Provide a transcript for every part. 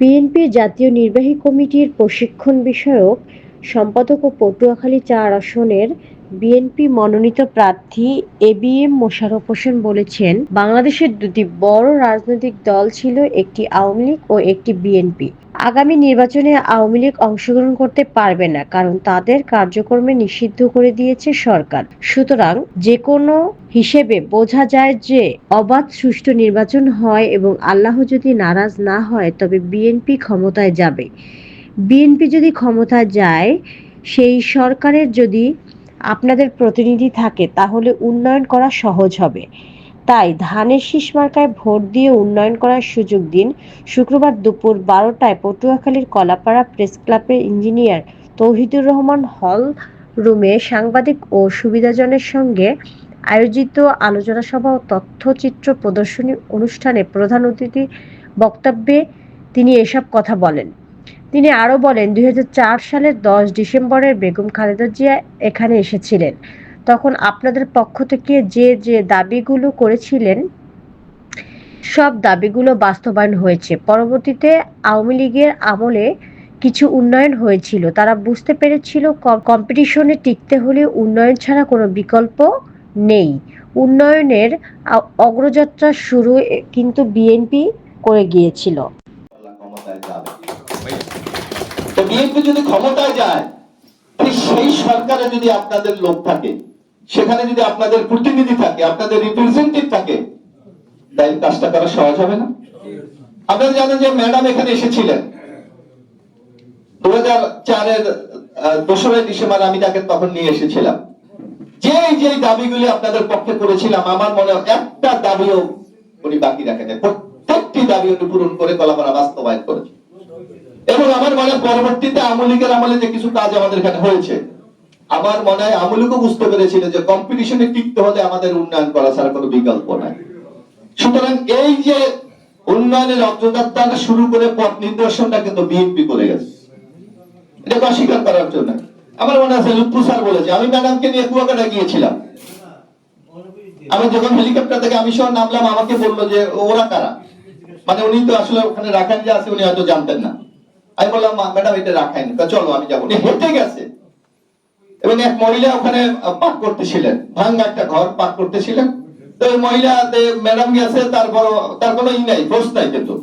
বিএনপির জাতীয় নির্বাহী কমিটির প্রশিক্ষণ বিষয়ক সম্পাদক ও পটুয়াখালী চার আসনের বিএনপি মনোনীত প্রার্থী A B M Mosharraf Hossain বলেছেন, বাংলাদেশের দুটি বড় রাজনৈতিক দল ছিল একটি আওয়ামী লীগ ও একটি বিএনপি। আগামী নির্বাচনে আওয়ামী লীগ অংশগ্রহণ করতে পারবে না, কারণ তাদের কার্যক্রমে নিষিদ্ধ করে দিয়েছে সরকার। সুতরাং যে কোনো হিসেবে বোঝা যায় যে অবাধ সুষ্ঠু নির্বাচন হয় এবং আল্লাহ যদি নারাজ না হয়, তবে বিএনপি ক্ষমতায় যাবে। বিএনপি যদি ক্ষমতায় যায়, সেই সরকারের যদি আপনাদের প্রতিনিধি থাকে, তাহলে উন্নয়ন করা সহজ হবে। তাই ধানের শীষ মার্কায় ভোট দিয়ে উন্নয়ন করার সুযোগ দিন শুক্রবার দুপুর বারোটায় পটুয়াখালীর কলাপাড়া প্রেস ক্লাবের ইঞ্জিনিয়ার তৌহিদুর রহমান হল রুমে সাংবাদিক ও সুবিধাজনের সঙ্গে আয়োজিত আলোচনা সভা ও তথ্যচিত্র প্রদর্শনী অনুষ্ঠানে প্রধান অতিথি বক্তব্যে তিনি এসব কথা বলেন। তিনি আরও বলেন, দুই হাজার চার সালের দশ ডিসেম্বরের বেগম খালেদা জিয়া এখানে এসেছিলেন। তখন আপনাদের পক্ষ থেকে যে যে দাবিগুলো করেছিলেন, সব দাবিগুলো বাস্তবায়ন হয়েছে। পরবর্তীতে আওয়ামী লীগের আমলে কিছু উন্নয়ন হয়েছিল। তারা বুঝতে পেরেছিল কম্পিটিশনে টিকতে হলে উন্নয়ন ছাড়া কোনো বিকল্প নেই। উন্নয়নের অগ্রযাত্রা শুরু কিন্তু বিএনপি করে গিয়েছিল। বিএনপি যদি ক্ষমতায় যায়, সেই সরকারে যদি আপনাদের লোক থাকে সেখানে যদি আপনাদের প্রতিনিধি থাকে, আপনাদের রিপ্রেজেন্টেটিভ থাকে তাই কাজটা করা সহজ হবে না? আপনারা জানেন যে ম্যাডাম এখানে এসেছিলেন। দু হাজার চারের দোসরা ডিসেম্বর আমি তাকে তখন নিয়ে এসেছিলাম। যে যে দাবিগুলি আপনাদের পক্ষে করেছিলাম, আমার মনে একটা দাবিও উনি বাকি রাখেন। প্রত্যেকটি দাবি উনি পূরণ করে কলাপাড়া বাস্তবায়ন করেছে এবং আমার মনে পরবর্তীতে আমলিকের আমলে যে কিছু কাজ আমাদের এখানে হয়েছে আমার মনে হয় আওয়ামী লীগও বুঝতে পেরেছিল যে কম্পিটিশনে টিকতে হলে আমাদের উন্নয়ন করা ছাড়া কোনো বিকল্প নাই। সুতরাং এই যে উন্নয়নের অগ্রযাত্রা শুরু করে পথ নির্দেশনটা কিন্তু বিএনপি করে গেছে। এটাকে অস্বীকার করার জন্য। আমার মনে আছে লুৎফু স্যার বলেছে আমি ম্যাডামকে নিয়ে কুয়াকাটা গিয়েছিলাম। আমি যখন হেলিকপ্টার থেকে আমি সহ নামলাম আমাকে বলল যে ওরা কারা? মানে উনি তো আসলে ওখানে রাখান যে আছে উনি হয়তো জানতেন না। আমি বললাম "মা, ম্যাডাম এটা রাখাইন। চলো আমি যাব। হেঁটে গেছে। এবং এক মহিলা ওখানে পাক করতেছিলেন। ভাঙ্গা একটা ঘর পাক করতেছিলেন। তো ওই মহিলা ম্যাডাম গেছে তারপর তার কোনো ই নাই ফোর্স নাই কিন্তু।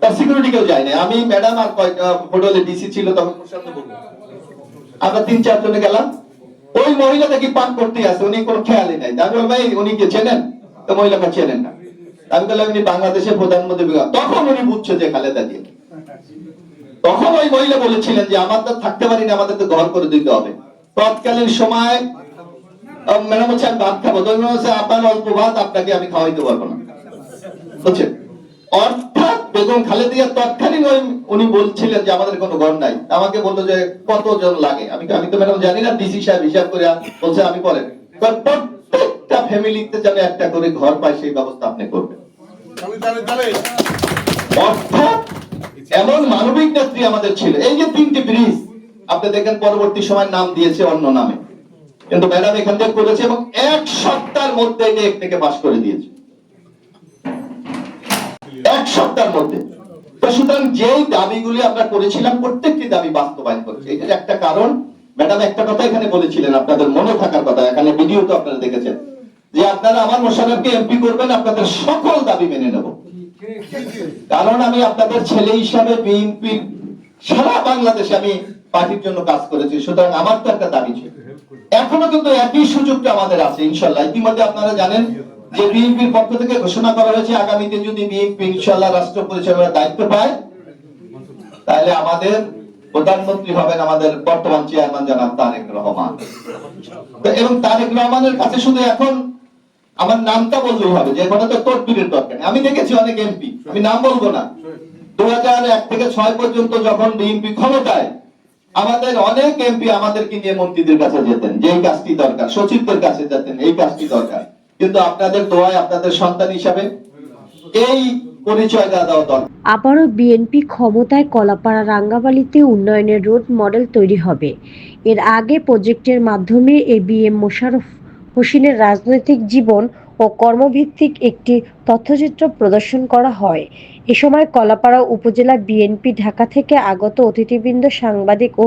তার সিকিউরিটি কেউ যায় না আমি ম্যাডাম আর হোটেলে ডিসি ছিল, তখন আমরা তিন, চার জনে গেলাম। ওই মহিলা দেখি পান করতে আছে, উনি কোনো খেয়ালই নাই। আমি ভাই উনি কে চেনেন? তো মহিলাকে চেনেন না। আমি বললাম উনি বাংলাদেশের প্রধানমন্ত্রী। তখন উনি বুঝছে যে খালেদা জিয়া। তখন ওই মহিলা বলেছিলেন যে, আমাদের থাকতে পারি না আমাদের তো ঘর করে দিতে হবে। তৎকালীন সময় ম্যাডাম হচ্ছে আমি ভাত খাব। তো বলছি, আপনার অল্প ভাত আপনাকে আমি খাওয়াইতে পারব না। বুঝছেন? অর্থাৎ বেগম খালেদিয়া তৎকালীন ওই উনি বলছিলেন যে আমাদের কোনো ঘর নাই। আমাকে বলল যে কতজন লাগে? আমি আমি তো ম্যাডাম জানি না ডিসি সাহেব হিসাব করে বলছে আমি বলেন প্রত্যেকটা ফ্যামিলিতে যেন একটা করে ঘর পায় সেই ব্যবস্থা আপনি করবেন। অর্থাৎ এমন মানবিক নেত্রী আমাদের ছিল। এই যে তিনটি ব্রিজ আপনি দেখেন পরবর্তী সময় নাম দিয়েছে অন্য নামে। কিন্তু ম্যাডাম এখান থেকে করেছে এবং এক সপ্তাহের মধ্যে এটা থেকে পাশ করে দিয়েছে। এক সপ্তাহের মধ্যে। তো সুতরাং যেই দাবিগুলি আমরা করেছিলাম, প্রত্যেকটি দাবি বাস্তবায়ন করেছে। এটার একটা কারণ, ম্যাডাম একটা কথা এখানে বলেছিলেন, আপনাদের মনে থাকার কথা। এখানে ভিডিও তো আপনারা দেখেছেন। যে আপনারা আমার মোশারফকে এমপি করবেন, আপনাদের সকল দাবি মেনে নেব। কারণ আমি আপনাদের ছেলে হিসাবে বিএনপি সারা বাংলাদেশে আমি পার্টির জন্য কাজ করেছি, সুতরাং আমার তো একটা দাবি ছিল। এখনও কিন্তু একই সুযোগটা আমাদের আছে, ইনশাল্লাহ। ইতিমধ্যে আপনারা জানেন যে বিএনপির পক্ষ থেকে ঘোষণা করা হয়েছে, আগামীতে যদি বিএনপি, ইনশাল্লাহ রাষ্ট্র পরিচালনার দায়িত্ব পায়, তাহলে আমাদের প্রধানমন্ত্রী হবেন আমাদের বর্তমান চেয়ারম্যান জনাব তারেক রহমান। এবং তারেক রহমানের কাছে শুধু এখন আমার নামটা বললেই হবে, যে কোনো তো তদবিরের দরকার আমি দেখেছি অনেক এমপি, আমি নাম বলব না। দু এক থেকে ছয় পর্যন্ত যখন বিএনপি ক্ষমতায়, আমাদের অনেক এমপি আমাদেরকে নিয়ে মন্ত্রীদের কাছে যেতেন, যে এই কাজটি দরকার, সচিবদের কাছে যেতেন, এই কাজটি দরকার। কিন্তু আপনাদের দোয়ায় আপনাদের সন্তান হিসাবে এই আবারও বিএনপি ক্ষমতায় কলাপাড়া রাঙ্গাবালিতে উন্নয়নের রোড মডেল তৈরি হবে। এর আগে প্রজেক্টের মাধ্যমে এ বি এম মোশাররফ হোসেনের রাজনৈতিক জীবন ও কর্মভিত্তিক একটি তথ্যচিত্র প্রদর্শন করা হয়। এ সময় কলাপাড়া উপজেলা বিএনপি ঢাকা থেকে আগত অতিথিবৃন্দ, সাংবাদিক ও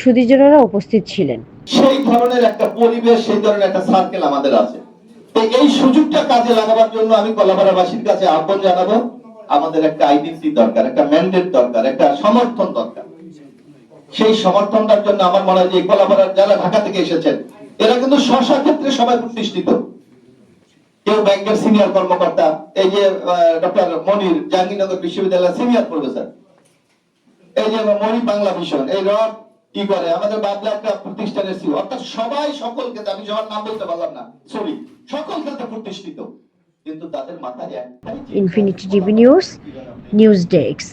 সুধীজনেরা উপস্থিত ছিলেন। সেই ধরনের একটা পরিবেশ, সেই ধরনের একটা সার্কেল আমাদের আছে। তো এই সুযোগটা কাজে লাগাবার জন্য আমি কলাপাড়াবাসীর কাছে আহ্বান জানাব, আমাদের একটা আইডেন্টি দরকার, একটা ম্যান্ডেট দরকার, একটা সমর্থন দরকার। সেই সমর্থনটার জন্য আমার মনে হয় যে কলাপাড়ার যারা ঢাকা থেকে এসেছেন, এরা কিন্তু স্বশা ক্ষেত্রে সবাই প্রতিষ্ঠিত। কেউ ব্যাংকের সিনিয়র কর্মকর্তা, এই যে ডক্টর মনির, জাহাঙ্গীরনগর বিশ্ববিদ্যালয়ের সিনিয়র প্রফেসর এই যে মনি বাংলা মিশন এই রড কি করে? আমাদের বাবলা একটা প্রতিষ্ঠানের সিও অর্থাৎ সবাই সকল ক্ষেত্রে আমি সবার নাম বলতে পারলাম না সরি সকল ক্ষেত্রে প্রতিষ্ঠিত। কিন্তু তাদের মাথায় infinity TV news news desk